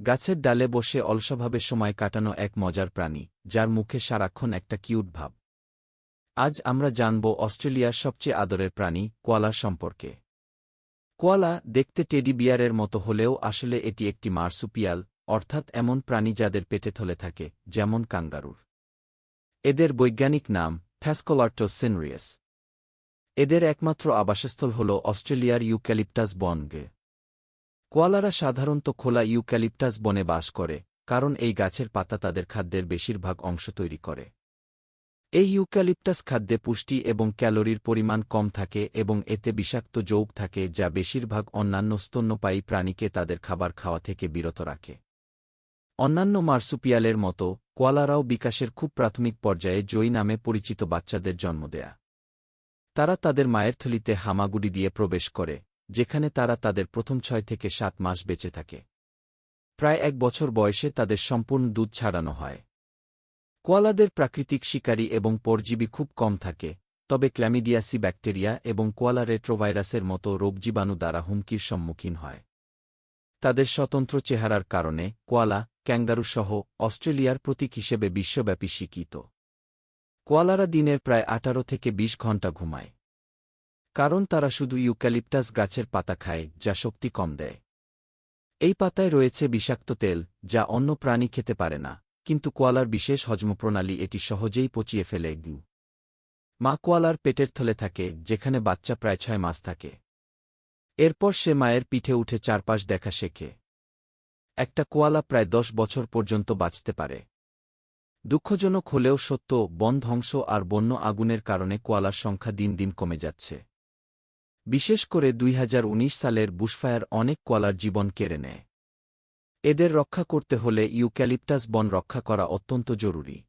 গাছের ডালে বসে অলসভাবে সময় কাটানো এক মজার প্রাণী, যার মুখে সারাক্ষণ একটা কিউট ভাব। আজ আমরা জানব অস্ট্রেলিয়ার সবচেয়ে আদরের প্রাণী কোয়ালার সম্পর্কে। কোয়ালা দেখতে টেডি বিয়ারের মতো হলেও আসলে এটি একটি মার্সুপিয়াল, অর্থাৎ এমন প্রাণী যাদের পেটে থলে থাকে, যেমন কাঙ্গারুর। এদের বৈজ্ঞানিক নাম ফ্যাসকোলার্টোস সিনরিয়াস এদের একমাত্র আবাসস্থল হল অস্ট্রেলিয়ার ইউক্যালিপটাস বনগে। কোয়ালারা সাধারণত খোলা ইউক্যালিপটাস বনে বাস করে, কারণ এই গাছের পাতা তাদের খাদ্যের বেশিরভাগ অংশ তৈরি করে। এই ইউক্যালিপটাস খাদ্যে পুষ্টি এবং ক্যালোরির পরিমাণ কম থাকে এবং এতে বিষাক্ত যৌগ থাকে যা বেশিরভাগ অন্যান্য স্তন্যপায়ী প্রাণীকে তাদের খাবার খাওয়া থেকে বিরত রাখে। অন্যান্য মার্সুপিয়ালের মতো, কোয়ালারাও বিকাশের খুব প্রাথমিক পর্যায়ে জয়ী নামে পরিচিত বাচ্চাদের জন্ম দেয়া। তারা তাদের মায়ের থলিতে হামাগুড়ি দিয়ে প্রবেশ করে যেখানে তারা তাদের প্রথম ছয় থেকে সাত মাস বেঁচে থাকে। প্রায় এক বছর বয়সে তাদের সম্পূর্ণ দুধ ছাড়ানো হয়। কোয়ালাদের প্রাকৃতিক শিকারী এবং পরজীবী খুব কম থাকে, তবে ক্ল্যামিডিয়াসি ব্যাকটেরিয়া এবং কোয়ালা রেট্রোভাইরাসের মতো রোগজীবাণু দ্বারা হুমকির সম্মুখীন হয়। তাদের স্বতন্ত্র চেহারার কারণে কোয়ালা ক্যাঙ্গারুসহ অস্ট্রেলিয়ার প্রতীক হিসেবে বিশ্বব্যাপী স্বীকৃত কোয়ালারা দিনের প্রায় আঠারো থেকে ২০ ঘণ্টা ঘুমায়। কারণ তারা শুধু ইউক্যালিপটাস গাছের পাতা খায়, যা শক্তি কম দেয়। এই পাতায় রয়েছে বিষাক্ত তেল, যা অন্য প্রাণী খেতে পারে না, কিন্তু কোয়ালার বিশেষ হজমপ্রণালী এটি সহজেই পচিয়ে ফেলে। গু। মা কোয়ালার পেটের থলে থাকে, যেখানে বাচ্চা প্রায় ছয় মাস থাকে। এরপর সে মায়ের পিঠে উঠে চারপাশ দেখা শেখে। একটা কোয়ালা প্রায় দশ বছর পর্যন্ত বাঁচতে পারে। দুঃখজনক হলেও সত্য, বন ধ্বংস আর বন্য আগুনের কারণে কোয়ালার সংখ্যা দিন দিন কমে যাচ্ছে। বিশেষ করে দুই হাজার উনিশ সালের বুশফায়ার অনেক কোয়ালার জীবন কেড়ে নেয়। এদের রক্ষা করতে হলে ইউক্যালিপটাস বন রক্ষা করা অত্যন্ত জরুরি।